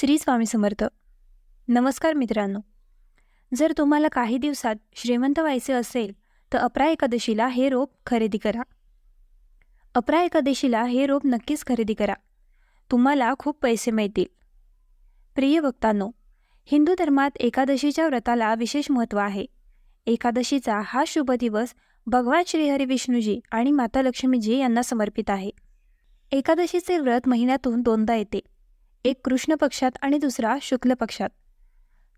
श्री स्वामी समर्थ. नमस्कार मित्रांनो. जर तुम्हाला काही दिवसात श्रीमंत व्हायचे असेल तर अपरा एकादशीला हे रोप खरेदी करा. अपरा एकादशीला हे रोप नक्कीच खरेदी करा. तुम्हाला खूप पैसे मिळतील. प्रिय भक्तांनो हिंदू धर्मात एकादशीच्या व्रताला विशेष महत्त्व आहे. एकादशीचा हा शुभ दिवस भगवान श्रीहरी विष्णूजी आणि माता लक्ष्मीजी यांना समर्पित आहे. एकादशीचे व्रत महिन्यातून दोनदा येते. एक कृष्ण पक्षात आणि दुसरा शुक्ल पक्षात.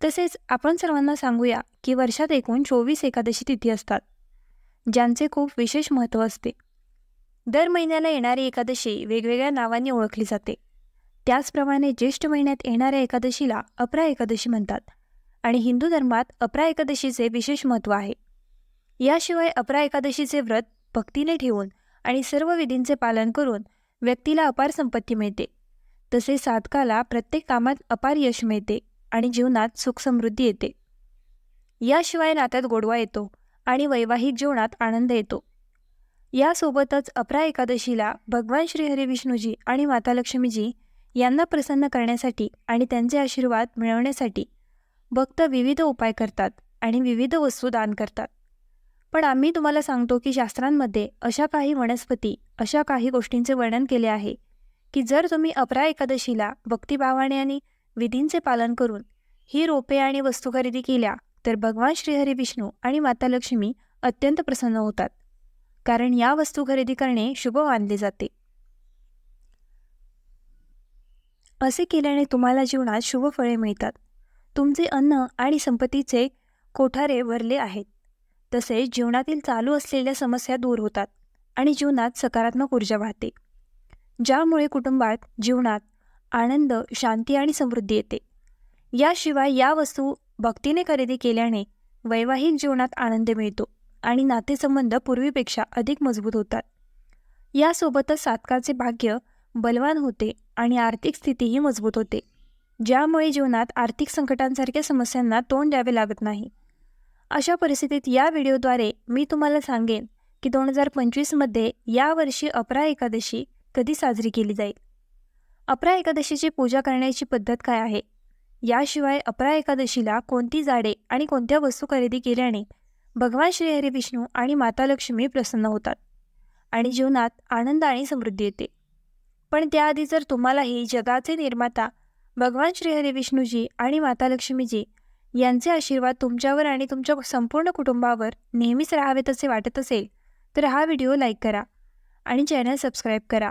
तसेच आपण सर्वांना सांगूया की वर्षात एकूण चोवीस एकादशी तिथी असतात ज्यांचे खूप विशेष महत्त्व असते. दर महिन्याला येणारी एकादशी वेगवेगळ्या नावांनी ओळखली जाते. त्याचप्रमाणे ज्येष्ठ महिन्यात येणाऱ्या एकादशीला अपरा एकादशी म्हणतात आणि हिंदू धर्मात अपरा एकादशीचे विशेष महत्त्व आहे. याशिवाय अपरा एकादशीचे व्रत भक्तीने ठेवून आणि सर्व विधींचे पालन करून व्यक्तीला अपार संपत्ती मिळते. तसे साधकाला प्रत्येक कामात अपार यश मिळते आणि जीवनात सुखसमृद्धी येते. याशिवाय नात्यात गोडवा येतो आणि वैवाहिक जीवनात आनंद येतो. यासोबतच अपरा एकादशीला भगवान श्रीहरी विष्णूजी आणि माता लक्ष्मीजी यांना प्रसन्न करण्यासाठी आणि त्यांचे आशीर्वाद मिळवण्यासाठी भक्त विविध उपाय करतात आणि विविध वस्तू दान करतात. पण आम्ही तुम्हाला सांगतो की शास्त्रांमध्ये अशा काही वनस्पती अशा काही गोष्टींचे वर्णन केले आहे की जर तुम्ही अपरा एकादशीला भक्तिभावाने आणि विधींचे पालन करून ही रोपे आणि वस्तू खरेदी केल्या तर भगवान श्रीहरी विष्णू आणि माता लक्ष्मी अत्यंत प्रसन्न होतात. कारण या वस्तू खरेदी करणे शुभ मानले जाते. असे केल्याने तुम्हाला जीवनात शुभ फळे मिळतात. तुमचे अन्न आणि संपत्तीचे कोठारे भरले आहेत. तसेच जीवनातील चालू असलेल्या समस्या दूर होतात आणि जीवनात सकारात्मक ऊर्जा वाहते. ज्यामुळे कुटुंबात जीवनात आनंद शांती आणि समृद्धी येते. याशिवाय या वस्तू भक्तीने खरेदी केल्याने वैवाहिक जीवनात आनंद मिळतो आणि नातेसंबंध पूर्वीपेक्षा अधिक मजबूत होतात. यासोबतच साधकाचे भाग्य बलवान होते आणि आर्थिक स्थितीही मजबूत होते. ज्यामुळे जीवनात आर्थिक संकटांसारख्या समस्यांना तोंड द्यावे लागत नाही. अशा परिस्थितीत या व्हिडिओद्वारे मी तुम्हाला सांगेन की दोन हजार पंचवीसमध्ये यावर्षी अपरा एकादशी कधी साजरी केली जाईल? अपरा एकादशीची पूजा करण्याची पद्धत काय आहे? याशिवाय अपरा एकादशीला कोणती झाडे आणि कोणत्या वस्तू खरेदी केल्याने भगवान श्रीहरी विष्णू आणि माता लक्ष्मी प्रसन्न होतात आणि जीवनात आनंद आणि समृद्धी येते. पण त्याआधी जर तुम्हालाही जगाचे निर्माता भगवान श्रीहरी विष्णूजी आणि माता लक्ष्मीजी यांचे आशीर्वाद तुमच्यावर आणि तुमच्या संपूर्ण कुटुंबावर नेहमीच राहावेत असे वाटत असेल तर हा व्हिडिओ लाईक करा आणि चॅनल सबस्क्राईब करा.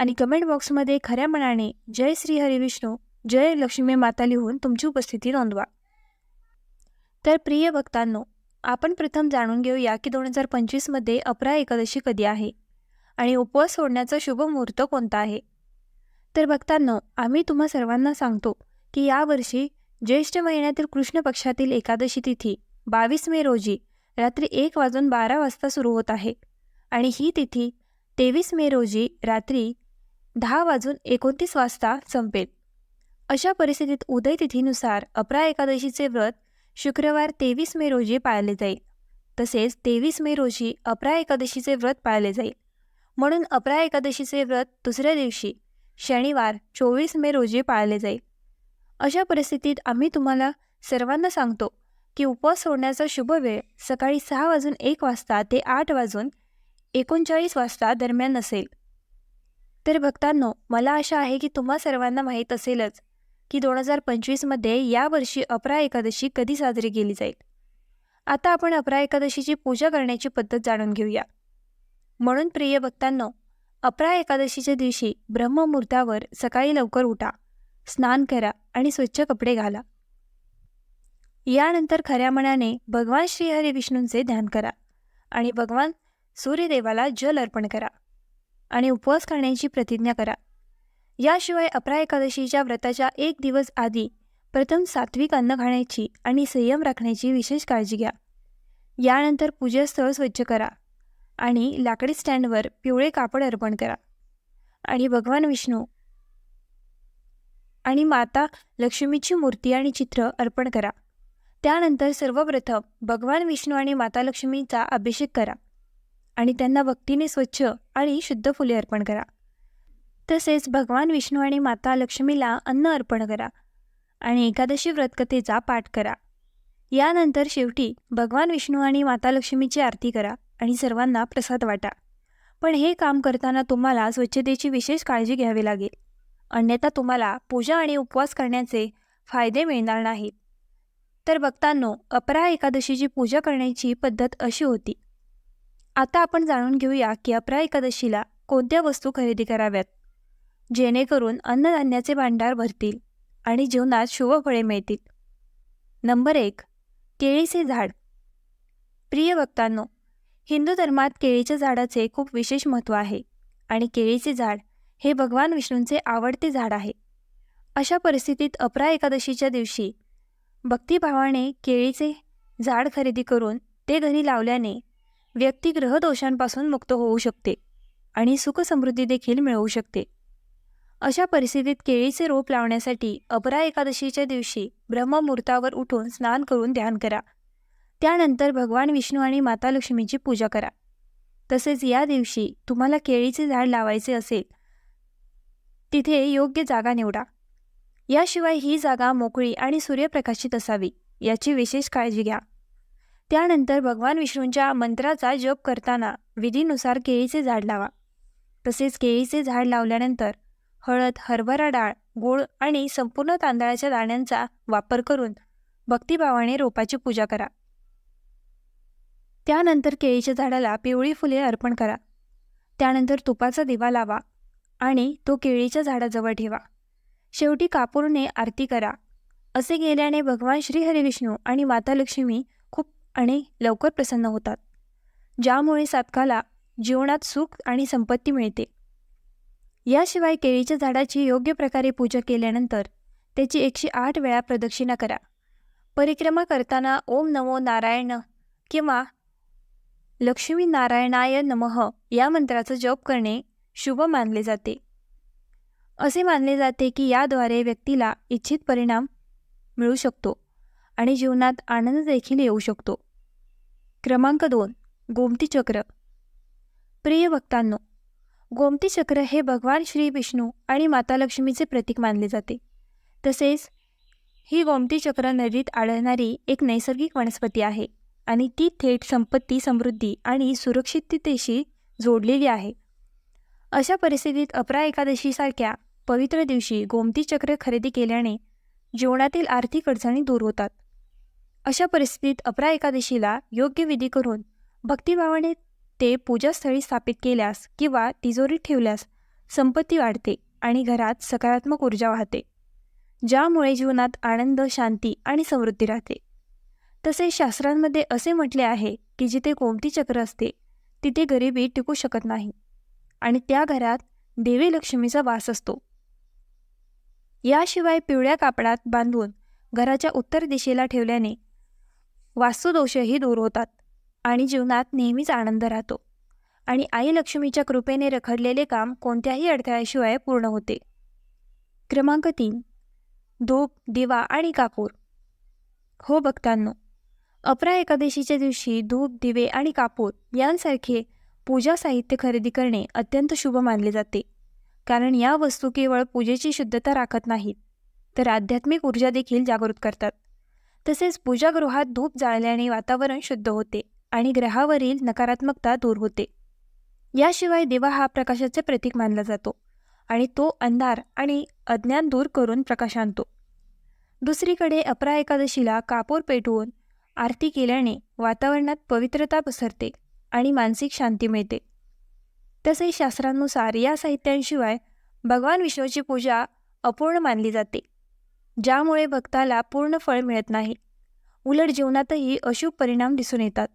आणि कमेंट बॉक्समध्ये खऱ्या मनाने जय श्री हरी विष्णू जय लक्ष्मी माता लिहून तुमची उपस्थिती नोंदवा. तर प्रिय भक्तांनो आपण प्रथम जाणून घेऊया की दोन हजार पंचवीसमध्ये अपरा एकादशी कधी आहे आणि उपवास सोडण्याचा शुभ मुहूर्त कोणता आहे? तर भक्तांनो आम्ही तुम्हा सर्वांना सांगतो की यावर्षी ज्येष्ठ महिन्यातील कृष्ण पक्षातील एकादशी तिथी बावीस मे रोजी रात्री एक वाजून बारा वाजता सुरू होत आहे. आणि ही तिथी तेवीस मे रोजी रात्री दहा वाजून एकोणतीस वाजता संपेल. अशा परिस्थितीत उदय तिथीनुसार अपरा एकादशीचे व्रत शुक्रवार तेवीस मे रोजी पाळले जाईल. तसेच तेवीस मे रोजी अपरा एकादशीचे व्रत पाळले जाईल. म्हणून अपरा एकादशीचे व्रत दुसऱ्या दिवशी शनिवार चोवीस मे रोजी पाळले जाईल. अशा परिस्थितीत आम्ही तुम्हाला सर्वांना सांगतो की उपवास सोडण्याचा शुभ वेळ सकाळी सहा वाजून एक वाजता ते आठ वाजून एकोणचाळीस वाजता दरम्यान असेल. तर भक्तांनो मला आशा आहे की तुम्हा सर्वांना माहीत असेलच की दोन हजार पंचवीसमध्ये यावर्षी अपरा एकादशी कधी साजरी केली जाईल. आता आपण अपरा एकादशीची पूजा करण्याची पद्धत जाणून घेऊया. म्हणून प्रिय भक्तांनो अपरा एकादशीच्या दिवशी ब्रह्ममुहूर्तावर सकाळी लवकर उठा स्नान करा आणि स्वच्छ कपडे घाला. यानंतर खऱ्या मनाने भगवान श्रीहरी विष्णूंचे ध्यान करा आणि भगवान सूर्यदेवाला जल अर्पण करा. आणि उपवास करण्याची प्रतिज्ञा करा. याशिवाय अपरा एकादशीच्या व्रताच्या एक दिवस आधी प्रथम सात्विक अन्न खाण्याची आणि संयम राखण्याची विशेष काळजी घ्या. यानंतर पूजास्थळ स्वच्छ करा आणि लाकडी स्टँडवर पिवळे कापड अर्पण करा. आणि भगवान विष्णू आणि माता लक्ष्मीची मूर्ती आणि चित्र अर्पण करा. त्यानंतर सर्वप्रथम भगवान विष्णू आणि माता लक्ष्मीचा अभिषेक करा. आणि त्यांना भक्तीने स्वच्छ आणि शुद्ध फुले अर्पण करा. तसेच भगवान विष्णू आणि माता लक्ष्मीला अन्न अर्पण करा आणि एकादशी व्रतकथेचा पाठ करा. यानंतर शेवटी भगवान विष्णू आणि माता लक्ष्मीची आरती करा आणि सर्वांना प्रसाद वाटा. पण हे काम करताना तुम्हाला स्वच्छतेची विशेष काळजी घ्यावी लागेल. अन्यथा तुम्हाला पूजा आणि उपवास करण्याचे फायदे मिळणार नाहीत. तर भक्तांनो अपरा एकादशीची पूजा करण्याची पद्धत अशी होती. आता आपण जाणून घेऊया की अपरा एकादशीला कोणत्या वस्तू खरेदी कराव्यात? जेणेकरून अन्नधान्याचे भांडार भरतील आणि जीवनात शुभ फळे मिळतील. नंबर एक केळीचे झाड. प्रिय भक्तांनो हिंदू धर्मात केळीच्या झाडाचे खूप विशेष महत्त्व आहे आणि केळीचे झाड हे भगवान विष्णूंचे आवडते झाड आहे. अशा परिस्थितीत अपरा एकादशीच्या दिवशी भक्तिभावाने केळीचे झाड खरेदी करून ते घरी लावल्याने व्यक्ती ग्रहदोषांपासून मुक्त होऊ शकते आणि सुखसमृद्धी देखील मिळवू शकते. अशा परिस्थितीत केळीचे रोप लावण्यासाठी अपरा एकादशीच्या दिवशी ब्रह्ममुहूर्तावर उठून स्नान करून ध्यान करा. त्यानंतर भगवान विष्णू आणि माता लक्ष्मीची पूजा करा. तसेच या दिवशी तुम्हाला केळीचे झाड लावायचे असेल तिथे योग्य जागा निवडा. याशिवाय ही जागा मोकळी आणि सूर्यप्रकाशित असावी याची विशेष काळजी घ्या. त्यानंतर भगवान विष्णूंच्या मंत्राचा जप करताना विधीनुसार केळीचे झाड लावा. तसेच केळीचे झाड लावल्यानंतर हळद हरभरा डाळ गूळ आणि संपूर्ण तांदळाच्या दाण्यांचा वापर करून भक्तिभावाने रोपाची पूजा करा. त्यानंतर केळीच्या झाडाला पिवळी फुले अर्पण करा. त्यानंतर तुपाचा दिवा लावा आणि तो केळीच्या झाडाजवळ ठेवा. शेवटी कापूरने आरती करा. असे केल्याने भगवान श्री हरिविष्णू आणि माता लक्ष्मी आणि लवकर प्रसन्न होतात. ज्यामुळे सातकाला जीवनात सुख आणि संपत्ती मिळते. याशिवाय केळीच्या झाडाची योग्य प्रकारे पूजा केल्यानंतर त्याची एकशे आठ वेळा प्रदक्षिणा करा. परिक्रमा करताना ओम नमो नारायण किंवा लक्ष्मी नारायणाय नमः या मंत्राचा जप करणे शुभ मानले जाते. असे मानले जाते की याद्वारे व्यक्तीला इच्छित परिणाम मिळू शकतो. आणि जीवनात आनंद देखील येऊ शकतो. क्रमांक दोन गोमती चक्र. प्रिय भक्तांनो गोमती चक्र हे भगवान श्री विष्णू आणि माता लक्ष्मीचे प्रतीक मानले जाते. तसेच ही गोमती चक्र नदीत आढळणारी एक नैसर्गिक वनस्पती आहे आणि ती थेट संपत्ती समृद्धी आणि सुरक्षिततेशी जोडलेली आहे. अशा परिस्थितीत अपरा एकादशीसारख्या पवित्र दिवशी गोमती चक्र खरेदी केल्याने जीवनातील आर्थिक अडचणी दूर होतात. अशा परिस्थितीत अपरा एकादशीला योग्य विधी करून भक्तिभावाने ते पूजास्थळी स्थापित केल्यास किंवा तिजोरीत ठेवल्यास संपत्ती वाढते आणि घरात सकारात्मक ऊर्जा वाहते ज्यामुळे जीवनात आनंद शांती आणि समृद्धी राहते. तसेच शास्त्रांमध्ये असे म्हटले आहे की जिथे कोणती चक्र असते तिथे गरिबी टिकू शकत नाही आणि त्या घरात देवी लक्ष्मीचा वास असतो. याशिवाय पिवळ्या कापडात बांधून घराच्या उत्तर दिशेला ठेवल्याने वास्तुदोषही दूर होतात आणि जीवनात नेहमीच आनंद राहतो. आणि आई लक्ष्मीच्या कृपेने रखडलेले काम कोणत्याही अडथळ्याशिवाय पूर्ण होते. क्रमांक तीन. धूप दिवा आणि कापूर. हो भक्तांनो अपरा एकादशीच्या दिवशी धूप दिवे आणि कापूर यांसारखे पूजा साहित्य खरेदी करणे अत्यंत शुभ मानले जाते. कारण या वस्तू केवळ पूजेची शुद्धता राखत नाहीत तर आध्यात्मिक ऊर्जा देखील जागृत करतात. तसेच पूजागृहात धूप जाळल्याने वातावरण शुद्ध होते आणि ग्रहावरील नकारात्मकता दूर होते. याशिवाय दिवा हा प्रकाशाचे प्रतीक मानला जातो आणि तो अंधार आणि अज्ञान दूर करून प्रकाश आणतो दुसरीकडे अपरा एकादशीला कापूर पेटवून आरती केल्याने वातावरणात पवित्रता पसरते आणि मानसिक शांती मिळते. तसेच शास्त्रांनुसार या साहित्यांशिवाय भगवान विष्णूची पूजा अपूर्ण मानली जाते. ज्यामुळे भक्ताला पूर्ण फळ मिळत नाही. उलट जीवनातही अशुभ परिणाम दिसून येतात.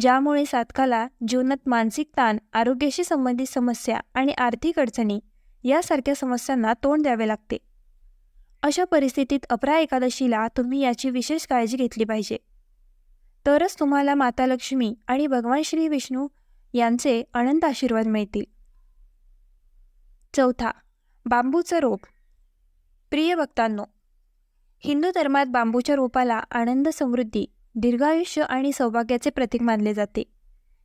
ज्यामुळे साधकाला जीवनात मानसिक ताण आरोग्याशी संबंधित समस्या आणि आर्थिक अडचणी यासारख्या समस्यांना तोंड द्यावे लागते. अशा परिस्थितीत अपरा एकादशीला तुम्ही याची विशेष काळजी घेतली पाहिजे. तरच तुम्हाला माता लक्ष्मी आणि भगवान श्री विष्णू यांचे अनंत आशीर्वाद मिळतील. चौथा बांबूचं रोप प्रिय भक्तांनो हिंदू धर्मात बांबूच्या रोपाला आनंद समृद्धी दीर्घायुष्य आणि सौभाग्याचे प्रतीक मानले जाते.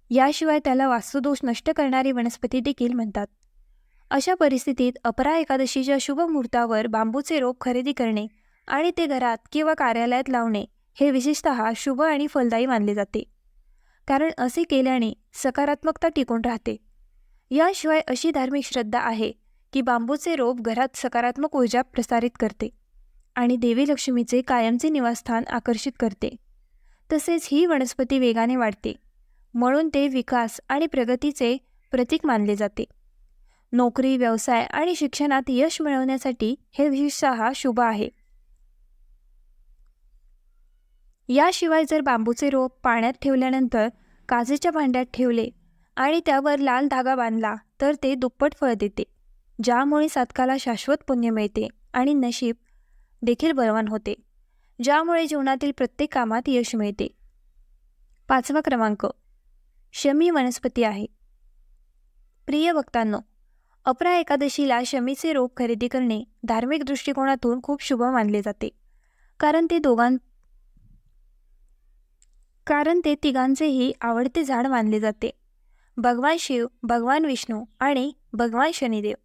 याशिवाय त्याला वास्तुदोष नष्ट करणारी वनस्पती देखील म्हणतात. अशा परिस्थितीत अपरा एकादशीच्या शुभ मुहूर्तावर बांबूचे रोप खरेदी करणे आणि ते घरात किंवा कार्यालयात लावणे हे विशेषत शुभ आणि फलदायी मानले जाते. कारण असे केल्याने सकारात्मकता टिकून राहते. याशिवाय अशी धार्मिक श्रद्धा आहे की बांबूचे रोप घरात सकारात्मक ऊर्जा प्रसारित करते आणि देवी लक्ष्मीचे कायमचे निवासस्थान आकर्षित करते. तसेच ही वनस्पती वेगाने वाढते म्हणून ते विकास आणि प्रगतीचे प्रतीक मानले जाते. नोकरी व्यवसाय आणि शिक्षणात यश मिळवण्यासाठी हे विशेषतः शुभ आहे. याशिवाय जर बांबूचे रोप पाण्यात ठेवल्यानंतर काचेच्या भांड्यात ठेवले आणि त्यावर लाल धागा बांधला तर ते दुप्पट फळ देते. ज्यामुळे सातकाला शाश्वत पुण्य मिळते आणि नशीब देखील बलवान होते. ज्यामुळे जीवनातील प्रत्येक कामात यश मिळते. पाचवा क्रमांक. शमी वनस्पती आहे. प्रिय भक्तांनो अपरा एकादशीला शमीचे रोप खरेदी करणे धार्मिक दृष्टिकोनातून खूप शुभ मानले जाते. कारण ते दोघां कारण ते तिघांचेही आवडते झाड मानले जाते. भगवान शिव भगवान विष्णू आणि भगवान शनिदेव.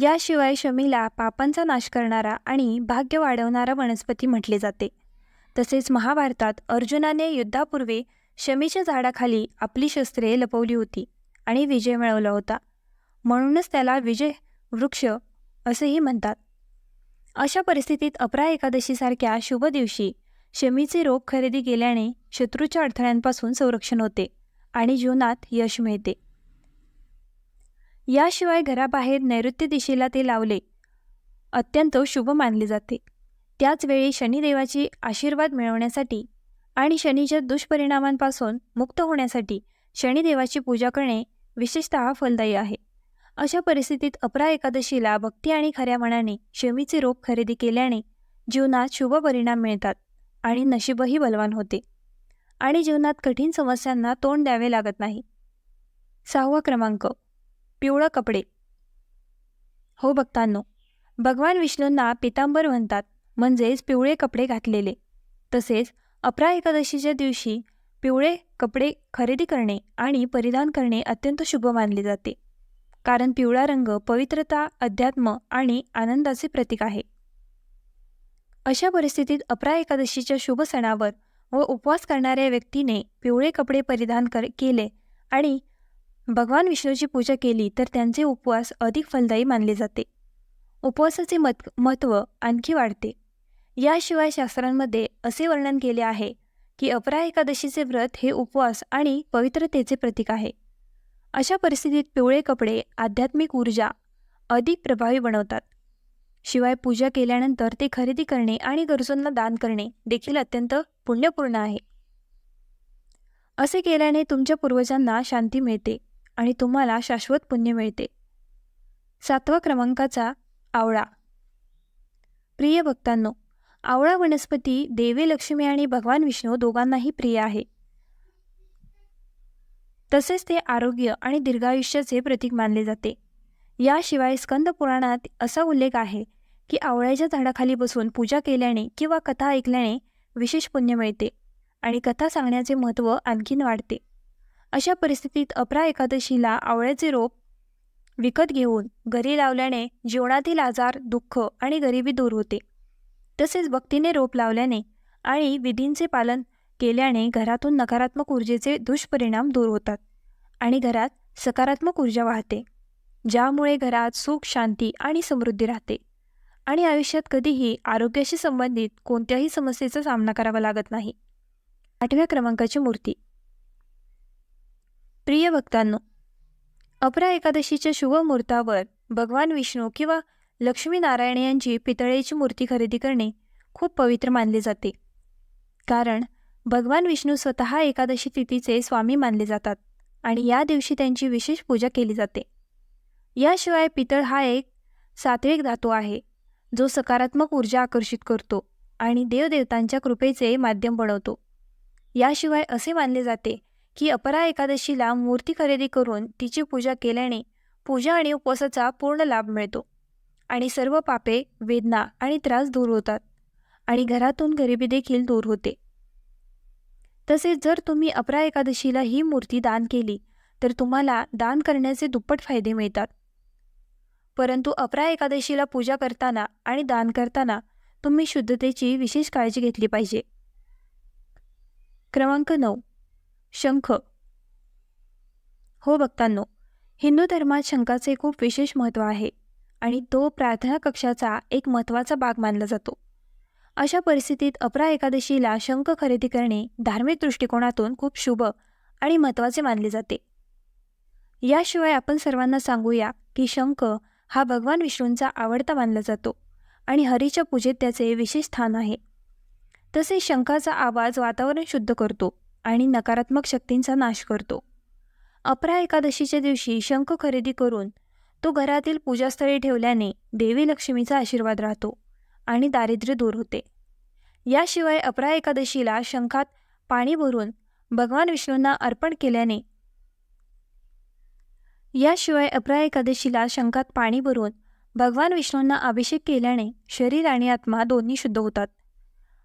याशिवाय शमीला पापांचा नाश करणारा आणि भाग्य वाढवणारा वनस्पती म्हटले जाते. तसेच महाभारतात अर्जुनाने युद्धापूर्वी शमीच्या झाडाखाली आपली शस्त्रे लपवली होती आणि विजय मिळवला होता. म्हणूनच त्याला विजय वृक्ष असेही म्हणतात. अशा परिस्थितीत अपरा एकादशीसारख्या शुभ दिवशी शमीचे रोग खरेदी केल्याने शत्रूच्या अडथळ्यांपासून संरक्षण होते आणि जीवनात यश मिळते. याशिवाय घराबाहेर नैऋत्य दिशेला ते लावले. अत्यंत शुभ मानले जाते. त्याचवेळी शनिदेवाची आशीर्वाद मिळवण्यासाठी आणि शनीच्या दुष्परिणामांपासून मुक्त होण्यासाठी शनिदेवाची पूजा करणे विशेषतः फलदायी आहे. अशा परिस्थितीत अपरा एकादशीला भक्ती आणि खऱ्या मनाने शमीचे रोप खरेदी केल्याने जीवनात शुभ परिणाम मिळतात आणि नशीबही बलवान होते. आणि जीवनात कठीण समस्यांना तोंड द्यावे लागत नाही. सहावा क्रमांक. पिवळं कपडे. हो भक्तांनो भगवान विष्णूंना पितांबर म्हणतात म्हणजेच पिवळे कपडे घातलेले. तसेच अपरा एकादशीच्या दिवशी पिवळे कपडे खरेदी करणे आणि परिधान करणे अत्यंत शुभ मानले जाते. कारण पिवळा रंग पवित्रता अध्यात्म आणि आनंदाचे प्रतीक आहे. अशा परिस्थितीत अपरा एकादशीच्या शुभ सणावर व उपवास करणाऱ्या व्यक्तीने पिवळे कपडे परिधान कर केले आणि भगवान विष्णूची पूजा केली तर त्यांचे उपवास अधिक फलदायी मानले जाते. उपवासाचे मत महत्त्व आणखी वाढते. याशिवाय शास्त्रांमध्ये असे वर्णन केले आहे की अपरा एकादशीचे व्रत हे उपवास आणि पवित्रतेचे प्रतीक आहे. अशा परिस्थितीत पिवळे कपडे आध्यात्मिक ऊर्जा अधिक प्रभावी बनवतात. शिवाय पूजा केल्यानंतर ते खरेदी करणे आणि गरजूंना दान करणे देखील अत्यंत पुण्यपूर्ण आहे. असे केल्याने तुमच्या पूर्वजांना शांती मिळते. आणि तुम्हाला शाश्वत पुण्य मिळते. सातवा क्रमांकाचा आवळा. प्रिय भक्तांनो आवळा वनस्पती देवी लक्ष्मी आणि भगवान विष्णू दोघांनाही प्रिय आहे. तसेच ते आरोग्य आणि दीर्घायुष्याचे प्रतीक मानले जाते. याशिवाय स्कंद पुराणात असा उल्लेख आहे की आवळ्याच्या झाडाखाली बसून पूजा केल्याने किंवा कथा ऐकल्याने विशेष पुण्य मिळते आणि कथा सांगण्याचे महत्त्व आणखीन वाढते. अशा परिस्थितीत अपरा एकादशीला आवळ्याचे रोप विकत घेऊन घरी लावल्याने जीवनातील आजार दुःख आणि गरिबी दूर होते. तसेच भक्तीने रोप लावल्याने आणि विधींचे पालन केल्याने घरातून नकारात्मक ऊर्जेचे दुष्परिणाम दूर होतात आणि घरात सकारात्मक ऊर्जा वाहते ज्यामुळे घरात सुख शांती आणि समृद्धी राहते. आणि आयुष्यात कधीही आरोग्याशी संबंधित कोणत्याही समस्येचा सामना करावा लागत नाही. आठव्या क्रमांकाची मूर्ती. प्रिय भक्तांनो अपरा एकादशीच्या शुभ मुहूर्तावर भगवान विष्णू किंवा लक्ष्मीनारायण यांची पितळेची मूर्ती खरेदी करणे खूप पवित्र मानले जाते. कारण भगवान विष्णू स्वतः एकादशी तिथीचे स्वामी मानले जातात आणि या दिवशी त्यांची विशेष पूजा केली जाते. याशिवाय पितळ हा एक सात्विक धातू आहे जो सकारात्मक ऊर्जा आकर्षित करतो आणि देवदेवतांच्या कृपेचे माध्यम बनवतो. याशिवाय असे मानले जाते की अपरा एकादशीला मूर्ती खरेदी करून तिची पूजा केल्याने पूजा आणि उपवासाचा पूर्ण लाभ मिळतो. आणि सर्व पापे वेदना आणि त्रास दूर होतात आणि घरातून गरिबी देखील दूर होते. तसेच जर तुम्ही अपरा एकादशीला ही मूर्ती दान केली तर तुम्हाला दान करण्याचे दुप्पट फायदे मिळतात. परंतु अपरा एकादशीला पूजा करताना आणि दान करताना तुम्ही शुद्धतेची विशेष काळजी घेतली पाहिजे. क्रमांक नऊ. शंख. हो भक्तांनो हिंदू धर्मात शंखाचे खूप विशेष महत्त्व आहे आणि तो प्रार्थना कक्षाचा एक महत्त्वाचा भाग मानला जातो. अशा परिस्थितीत अपरा एकादशीला शंख खरेदी करणे धार्मिक दृष्टिकोनातून खूप शुभ आणि महत्त्वाचे मानले जाते. याशिवाय आपण सर्वांना सांगूया की शंख हा भगवान विष्णूंचा आवडता मानला जातो आणि हरीच्या पूजेत त्याचे विशेष स्थान आहे. तसेच शंखाचा आवाज वातावरण शुद्ध करतो आणि नकारात्मक शक्तींचा नाश करतो. अपरा एकादशीच्या दिवशी शंख खरेदी करून तो घरातील पूजास्थळी ठेवल्याने देवी लक्ष्मीचा आशीर्वाद राहतो आणि दारिद्र्य दूर होते. याशिवाय अपरा एकादशीला शंखात पाणी भरून भगवान विष्णूंना अर्पण केल्याने याशिवाय अपरा एकादशीला शंखात पाणी भरून भगवान विष्णूंना अभिषेक केल्याने शरीर आणि आत्मा दोन्ही शुद्ध होतात.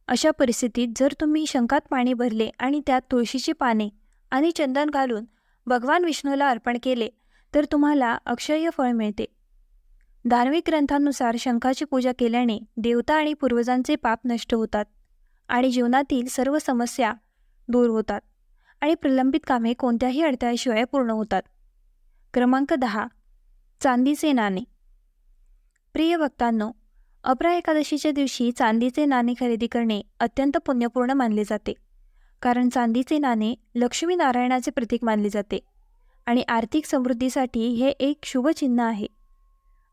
अशा परिस्थितीत जर तुम्ही शंखात पाणी भरले आणि त्यात तुळशीची पाने आणि चंदन घालून भगवान विष्णूला अर्पण केले तर तुम्हाला अक्षय फळ मिळते. धार्मिक ग्रंथांनुसार शंखाची पूजा केल्याने देवता आणि पूर्वजांचे पाप नष्ट होतात आणि जीवनातील सर्व समस्या दूर होतात आणि प्रलंबित कामे कोणत्याही अडथळ्याशिवाय पूर्ण होतात. क्रमांक दहा. चांदीचे नाणे. प्रिय भक्तांनो अपरा एकादशीच्या दिवशी चांदीचे नाणे खरेदी करणे अत्यंत पुण्यपूर्ण मानले जाते. कारण चांदीचे नाणे लक्ष्मीनारायणाचे प्रतीक मानले जाते आणि आर्थिक समृद्धीसाठी हे एक शुभ चिन्ह आहे.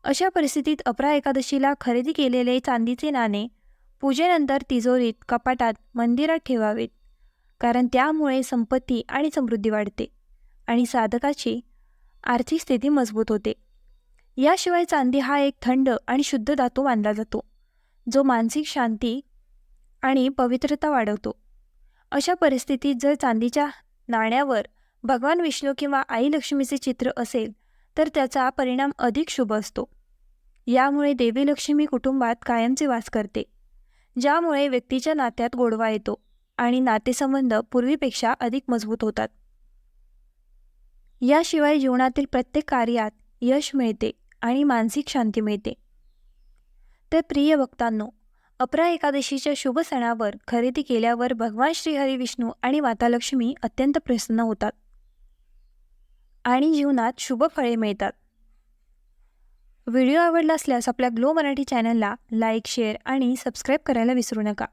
अशा परिस्थितीत अपरा एकादशीला खरेदी केलेले चांदीचे नाणे पूजेनंतर तिजोरीत कपाटात मंदिरात ठेवावेत. कारण त्यामुळे संपत्ती आणि समृद्धी वाढते आणि साधकाची आर्थिक स्थिती मजबूत होते. याशिवाय चांदी हा एक थंड आणि शुद्ध धातू मानला जातो जो मानसिक शांती आणि पवित्रता वाढवतो. अशा परिस्थितीत जर चांदीच्या नाण्यावर भगवान विष्णू किंवा आई लक्ष्मीचे चित्र असेल तर त्याचा परिणाम अधिक शुभ असतो. यामुळे देवी लक्ष्मी कुटुंबात कायमचे वास करते ज्यामुळे व्यक्तीच्या नात्यात गोडवा येतो आणि नातेसंबंध पूर्वीपेक्षा अधिक मजबूत होतात. याशिवाय जीवनातील प्रत्येक कार्यात यश मिळते. आणि मानसिक शांती मिळते. तर प्रिय भक्तांनो अपरा एकादशीच्या शुभ सणावर खरेदी केल्यावर भगवान श्रीहरी विष्णू आणि माता लक्ष्मी अत्यंत प्रसन्न होतात आणि जीवनात शुभ फळे मिळतात. व्हिडिओ आवडला असल्यास आपल्या ग्लो मराठी चॅनलला लाईक शेअर आणि सबस्क्राईब करायला विसरू नका.